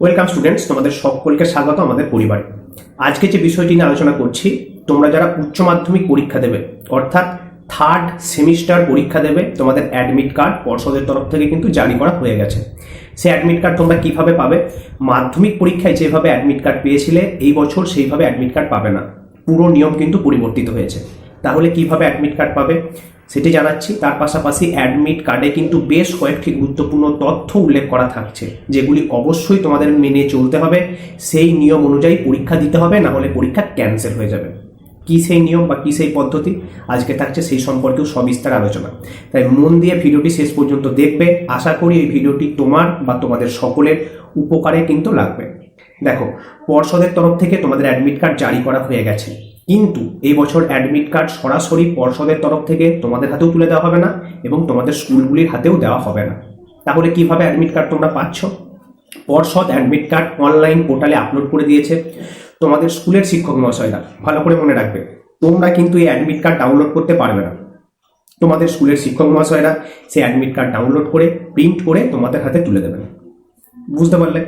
Welcome students তোমাদের সকলকে স্বাগত আমাদের পরিবারে। আজকে যে বিষয়টি নিয়ে আলোচনা করছি, তোমরা যারা উচ্চ মাধ্যমিক পরীক্ষা দেবে, অর্থাৎ থার্ড সেমিস্টার পরীক্ষা দেবে, তোমাদের অ্যাডমিট কার্ড পর্ষদের তরফ থেকে কিন্তু জারি করা হয়ে গেছে। সেই অ্যাডমিট কার্ড তোমরা কীভাবে পাবে? মাধ্যমিক পরীক্ষায় যেভাবে অ্যাডমিট কার্ড পেয়েছিলে, এই বছর সেইভাবে অ্যাডমিট কার্ড পাবে না। পুরো নিয়ম কিন্তু পরিবর্তিত হয়েছে। তাহলে কীভাবে অ্যাডমিট কার্ড পাবে? সেটি জানাচ্ছি, তার পাশাপাশি অ্যাডমিট কার্ডে কিন্তু বেশ কয়েকটি গুরুত্বপূর্ণ তথ্য উল্লেখ করা থাকছে, যেগুলি অবশ্যই তোমাদের মেনে চলতে হবে। সেই নিয়ম অনুযায়ী পরীক্ষা দিতে হবে, না হলে পরীক্ষা ক্যান্সেল হয়ে যাবে। কি সেই নিয়ম বা কি সেই পদ্ধতি? আজকে থাকছে সেই সম্পর্কেও সবিস্তার আলোচনা। তাই মন দিয়ে ভিডিওটি শেষ পর্যন্ত দেখবে। আশা করি এই ভিডিওটি তোমার বা তোমাদের সকলের উপকারে কিন্তু লাগবে। দেখো, পর্ষদের তরফ থেকে তোমাদের অ্যাডমিট কার্ড জারি করা হয়ে গেছে। কিন্তু এই বছর অ্যাডমিট কার্ড সরাসরি পর্ষদের তরফ থেকে তোমাদের হাতেও তুলে দেওয়া হবে না এবং তোমাদের স্কুলগুলির হাতেও দেওয়া হবে না। তাহলে কীভাবে অ্যাডমিট কার্ড তোমরা পাচ্ছ? পর্ষদ অ্যাডমিট কার্ড অনলাইন পোর্টালে আপলোড করে দিয়েছে। তোমাদের স্কুলের শিক্ষক মহাশয়রা ভালো করে মনে রাখবে। তোমরা কিন্তু এই অ্যাডমিট কার্ড ডাউনলোড করতে পারবে না। তোমাদের স্কুলের শিক্ষক মহাশয়রা সেই অ্যাডমিট কার্ড ডাউনলোড করে প্রিন্ট করে তোমাদের হাতে তুলে দেবেন বুঝতে পারলে?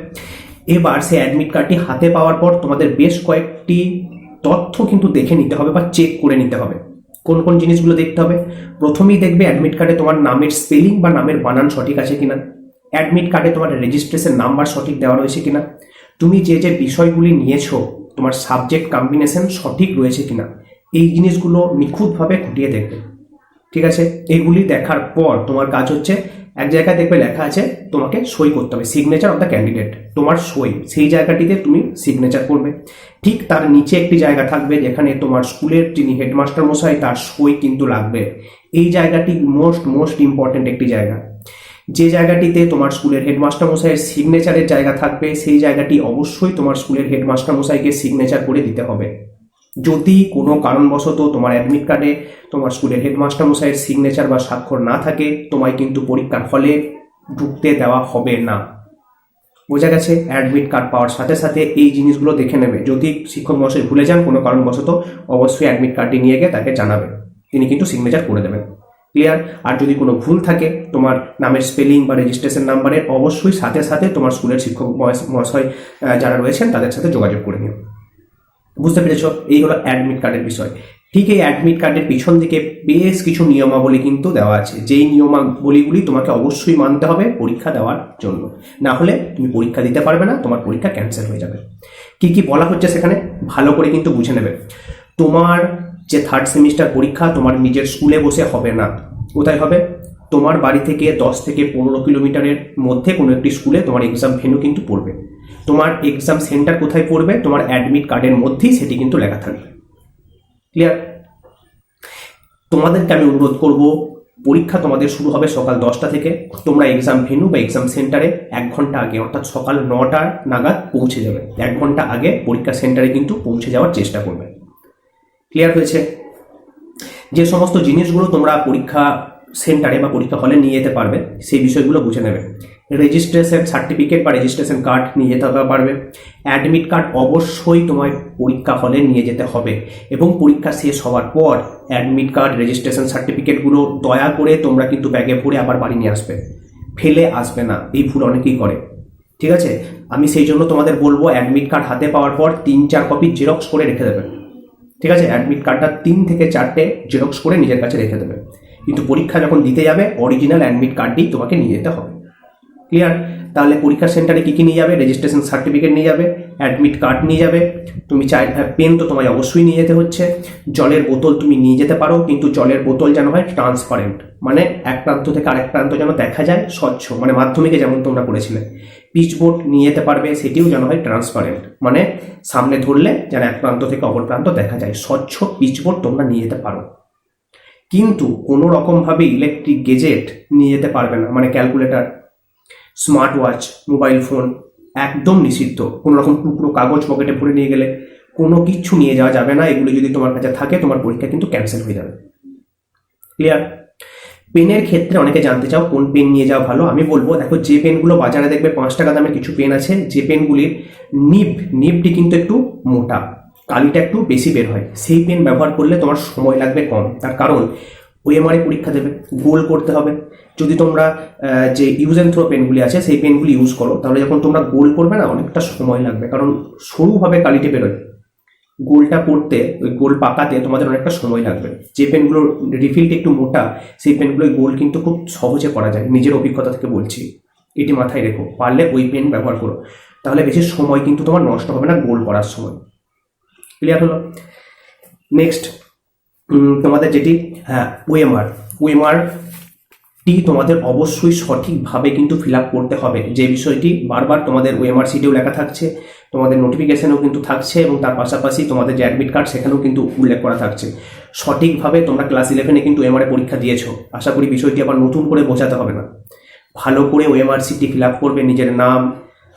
এবার সেই অ্যাডমিট কার্ডটি হাতে পাওয়ার পর তোমাদের বেশ কয়েকটি তথ্য কিন্তু দেখে নিতে হবে বা চেক করে নিতে হবে। কোন কোন জিনিসগুলো দেখতে হবে? প্রথমেই দেখবে অ্যাডমিট কার্ডে তোমার নামের স্পেলিং বা নামের বানান সঠিক আছে কিনা। অ্যাডমিট কার্ডে তোমার রেজিস্ট্রেশন নাম্বার সঠিক দেওয়া রয়েছে কিনা। তুমি যে যে বিষয়গুলি নিয়েছো, তোমার সাবজেক্ট কম্বিনেশন সঠিক রয়েছে কিনা, এই জিনিসগুলো নিখুঁতভাবে খুঁটিয়ে দেখবে। ঠিক আছে? এগুলি দেখার পর তোমার কাজ হচ্ছে এক জায়গায় দেখবে লেখা আছে, তোমাকে সই করতে হবে সিগনেচার অফ দ্য ক্যান্ডিডেট তোমার সই, সেই জায়গাটিতে তুমি সিগনেচার করবে। ঠিক তার নিচে একটি জায়গা থাকবে যেখানে তোমার স্কুলের যিনি হেডমাস্টার মশাই, তার সই কিন্তু লাগবে। এই জায়গাটি মোস্ট মোস্ট ইম্পর্টেন্ট একটি জায়গা। যে জায়গাটিতে তোমার স্কুলের হেডমাস্টার মশাইয়ের সিগনেচারের জায়গা থাকবে, সেই জায়গাটি অবশ্যই তোমার স্কুলের হেডমাস্টার মশাইকে সিগনেচার করে দিতে হবে। যদি কোনো কারণবশত তোমার অ্যাডমিট কার্ডে তোমার স্কুলের হেডমাস্টার মশাইয়ের সিগনেচার বা স্বাক্ষর না থাকে, তোমায় কিন্তু পরীক্ষার হলে ঢুকতে দেওয়া হবে না। বোঝা গেছে অ্যাডমিট কার্ড পাওয়ার সাথে সাথে এই জিনিসগুলো দেখে নেবে। যদি শিক্ষক মশাই ভুলে যান কোনো কারণবশত, অবশ্যই অ্যাডমিট কার্ডটি নিয়ে গিয়ে তাকে জানাবে। তিনি কিন্তু সিগনেচার করে দেবেন। ক্লিয়ার আর যদি কোনো ভুল থাকে, তোমার নামের স্পেলিং বা রেজিস্ট্রেশন নাম্বারে অবশ্যই সাথে সাথে তোমার স্কুলের শিক্ষক মহাশ- মহাশয় যারা রয়েছেন তাদের সাথে যোগাযোগ করে নিও। বুঝতে পেরেছ? এই হলো অ্যাডমিট কার্ডের বিষয়। ঠিক এই অ্যাডমিট কার্ডের পিছন দিকে বেশ কিছু নিয়মাবলী কিন্তু দেওয়া আছে। যেই নিয়মাবলীগুলি তোমাকে অবশ্যই মানতে হবে পরীক্ষা দেওয়ার জন্য। না হলে তুমি পরীক্ষা দিতে পারবে না, তোমার পরীক্ষা ক্যান্সেল হয়ে যাবে। কি কি বলা হচ্ছে সেখানে ভালো করে কিন্তু বুঝে নেবে। তোমার যে থার্ড সেমিস্টার পরীক্ষা তোমার নিজের স্কুলে বসে হবে না। কোথায় হবে? তোমার বাড়ি থেকে দশ থেকে পনেরো কিলোমিটারের মধ্যে কোনো একটি স্কুলে তোমার এক্সাম ভেন্যু কিন্তু পড়বে। তোমার এক্সাম সেন্টার কোথায় পড়বে, তোমার অ্যাডমিট কার্ডের মধ্যেই সেটি কিন্তু লেখা থাকবে। ক্লিয়ার তোমাদেরকে আমি অনুরোধ করব, পরীক্ষা তোমাদের শুরু হবে সকাল দশটা থেকে। তোমরা এক্সাম ভেন্যু বা এক্সাম সেন্টারে এক ঘণ্টা আগে, অর্থাৎ সকাল নটা নাগাদ পৌঁছে যাবে। এক ঘণ্টা আগে পরীক্ষা সেন্টারে কিন্তু পৌঁছে যাওয়ার চেষ্টা করবে। ক্লিয়ার হয়েছে? যে সমস্ত জিনিসগুলো তোমরা পরীক্ষা সেন্টারে বা পরীক্ষা হলে নিয়ে যেতে পারবে, সেই বিষয়গুলো বুঝে নেবে। রেজিস্ট্রেশন সার্টিফিকেট বা রেজিস্ট্রেশন কার্ড নিয়ে যেতে পারবে। অ্যাডমিট কার্ড অবশ্যই তোমায় পরীক্ষা হলে নিয়ে যেতে হবে এবং পরীক্ষা শেষ হওয়ার পর অ্যাডমিট কার্ড রেজিস্ট্রেশন সার্টিফিকেটগুলো দয়া করে তোমরা কিন্তু ব্যাগে ভরে আবার বাড়ি নিয়ে আসবে। ফেলে আসবে না, এই ভুল অনেকেই করে। ঠিক আছে? আমি সেই জন্য তোমাদের বলব অ্যাডমিট কার্ড হাতে পাওয়ার পর তিন চার কপি জেরক্স করে রেখে দেবে। ঠিক আছে? অ্যাডমিট কার্ডটা তিন থেকে চারটে জেরক্স করে নিজের কাছে রেখে দেবে। কিন্তু পরীক্ষা যখন দিতে যাবে অরিজিনাল অ্যাডমিট কার্ডটি তোমাকে নিয়ে যেতে হবে। ক্লিয়ার তাহলে পরীক্ষা সেন্টারে কী কী নিয়ে যাবে? রেজিস্ট্রেশন সার্টিফিকেট নিয়ে যাবে অ্যাডমিট কার্ড নিয়ে যাবে। তুমি চাই পেন তো তোমায় অবশ্যই নিয়ে যেতে হচ্ছে। জলের বোতল তুমি নিয়ে যেতে পারো, কিন্তু জলের বোতল যেন হয় ট্রান্সপারেন্ট মানে এক প্রান্ত থেকে আরেক প্রান্ত যেন দেখা যায় স্বচ্ছ মানে মাধ্যমিকে যেমন তোমরা করেছিলে পিচবোর্ড নিয়ে যেতে পারবে, সেটিও যেন হয় ট্রান্সপারেন্ট মানে সামনে ধরলে যেন এক প্রান্ত থেকে অপর প্রান্ত দেখা যায়। স্বচ্ছ পিচবোর্ড তোমরা নিয়ে যেতে পারো। কিন্তু কোনো রকমভাবে ইলেকট্রিক গেজেট নিয়ে যেতে পারবে না মানে calculator smart watch mobile phone একদম নিষিদ্ধ। কোনো রকম টুকরো কাগজ পকেটে ভরে নিয়ে গেলে কোনো কিছু নিয়ে যাওয়া যাবে না। এগুলো যদি তোমার কাছে থাকে, তোমার পরীক্ষা কিন্তু ক্যান্সেল হয়ে যাবে। ক্লিয়ার পেনের ক্ষেত্রে অনেকে জানতে চাও, কোন পেন নিয়ে যাওয়া ভালো? আমি বলব, দেখো, যে পেনগুলো বাজারে দেখবে পাঁচ টাকা দামের কিছু পেন আছে। যে পেনগুলির নিপ, নিপটি কিন্তু একটু মোটা, কালিটা একটু বেশি বের হয়। সেই পেন ব্যবহার করলে তোমার সময় লাগবে কম। তার কারণ ওএমআরএ পরীক্ষা দেবে, গোল করতে হবে। যদি তোমরা যে ইউজ অ্যান্ড থ্রো পেনগুলি আছে, সেই পেনগুলি ইউজ করো, তাহলে যখন তোমরা গোল করবে না, অনেকটা সময় লাগবে। কারণ সরুভাবে কালিটে বেরোয়। গোলটা করতে, ওই গোল পাকাতে তোমাদের অনেকটা সময় লাগবে। যে পেনগুলোর রিফিলটা একটু মোটা, সেই পেনগুলোর গোল কিন্তু খুব সহজে করা যায়। নিজের অভিজ্ঞতা থেকে বলছি। এটি মাথায় রেখো। পারলে ওই পেন ব্যবহার করো। তাহলে বেশি সময় কিন্তু তোমার নষ্ট হবে না গোল করার সময়। ক্লিয়ার হলো? নেক্সট তোমাদের যেটি হ্যাঁ ওএমআর ওএমআর টি তোমাদের অবশ্যই সঠিকভাবে কিন্তু ফিল আপ করতে হবে। যে বিষয়টি বারবার তোমাদের ওএমআর সিটেও লেখা থাকছে, তোমাদের নোটিফিকেশনেও কিন্তু থাকছে এবং তার পাশাপাশি তোমাদের যে অ্যাডমিট কার্ড সেখানেও কিন্তু উল্লেখ করা থাকছে। সঠিকভাবে তোমরা ক্লাস ইলেভেনে কিন্তু ওএমআর পরীক্ষা দিয়েছ। আশা করি বিষয়টি আবার নতুন করে বোঝাতে হবে না। ভালো করে ওএমআর সিটি ফিল আপ করবে, নিজের নাম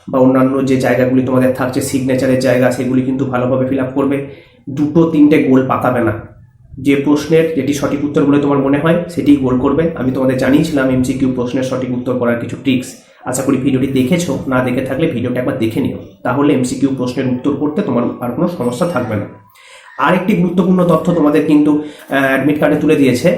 বা অন্যান্য যে জায়গাগুলি তোমাদের থাকছে সিগনেচারের জায়গা, সেগুলি কিন্তু ভালোভাবে ফিল আপ করবে। দুটো তিনটে গোল পাকাবে না। যে প্রশ্নের যেটি সঠিক উত্তর বলে তোমার মনে হয় সেটি গোল করবে। আমি তোমাদের জানিয়েছিলাম এমসিকিউ প্রশ্নের সঠিক উত্তর করার কিছু ট্রিক্স আশা করি ভিডিওটি দেখেছ। না দেখে থাকলে ভিডিওটা একবার দেখে নিও। তাহলে এমসিকিউ প্রশ্নের উত্তর করতে তোমার আর কোনো সমস্যা থাকবে না। আরেকটি গুরুত্বপূর্ণ তথ্য তোমাদের কিন্তু অ্যাডমিট কার্ডে তুলে দিয়েছে।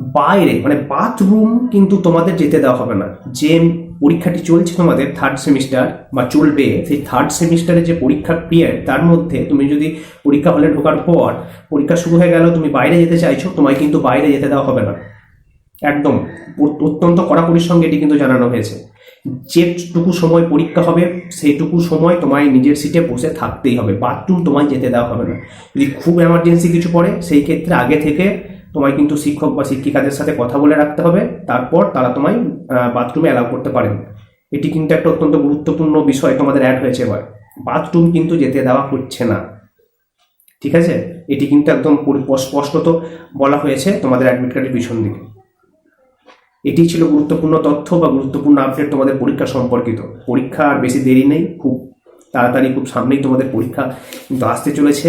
বাইরে মানে বাথরুম কিন্তু তোমাদের যেতে দেওয়া হবে না। যে পরীক্ষাটি চলছে তোমাদের থার্ড সেমিস্টার বা চলবে। সেই থার্ড সেমিস্টারে যে পরীক্ষার পিরিয়ড তার মধ্যে তুমি যদি পরীক্ষা হলে ঢোকার পর পরীক্ষা শুরু হয়ে গেল, তুমি বাইরে যেতে চাইছো, তোমায় কিন্তু বাইরে যেতে দেওয়া হবে না। একদম। অত্যন্ত কড়াকড়ির সঙ্গে এটি কিন্তু জানানো হয়েছে। যেটুকু সময় পরীক্ষা হবে, সেইটুকু সময় তোমায় নিজের সিটে বসে থাকতেই হবে। বাথরুম তোমায় যেতে দেওয়া হবে না। যদি খুব এমার্জেন্সি কিছু পড়ে, সেই ক্ষেত্রে আগে থেকে তোমায় কিন্তু শিক্ষক বা শিক্ষিকাদের সাথে কথা বলে রাখতে হবে। তারপর তারা তোমায় বাথরুমে অ্যালাউ করতে পারেন। এটি কিন্তু একটা অত্যন্ত গুরুত্বপূর্ণ বিষয় তোমাদের অ্যাড হয়েছে এবার। বাথরুম কিন্তু যেতে দেওয়া হচ্ছে না। ঠিক আছে? এটি কিন্তু একদম স্পষ্টত বলা হয়েছে তোমাদের অ্যাডমিট কার্ডের পিছন দিকে। এটি ছিল গুরুত্বপূর্ণ তথ্য বা গুরুত্বপূর্ণ আপডেট তোমাদের পরীক্ষা সম্পর্কিত। পরীক্ষা আর বেশি দেরি নেই। খুব তাড়াতাড়ি খুব সামনেই তোমাদের পরীক্ষা কিন্তু আসতে চলেছে।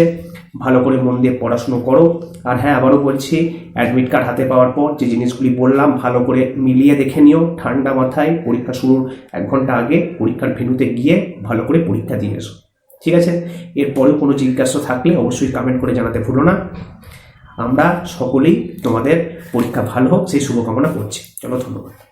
ভালো করে মন দিয়ে পড়াশুনো করো। আর হ্যাঁ আবারও বলছি অ্যাডমিট কার্ড হাতে পাওয়ার পর যে জিনিসগুলি বললাম, ভালো করে মিলিয়ে দেখে নিও। ঠান্ডা মাথায় পরীক্ষা শুরুর এক ঘণ্টা আগে পরীক্ষার ভেন্যুতে গিয়ে ভালো করে পরীক্ষা দিয়ে এসো। ঠিক আছে? এরপরেও কোনো জিজ্ঞাসা থাকলে অবশ্যই কমেন্ট করে জানাতে ভুলো না। আমরা সকলেই তোমাদের পরীক্ষা ভালো হোক, সেই শুভকামনা করছি। চলো ধন্যবাদ।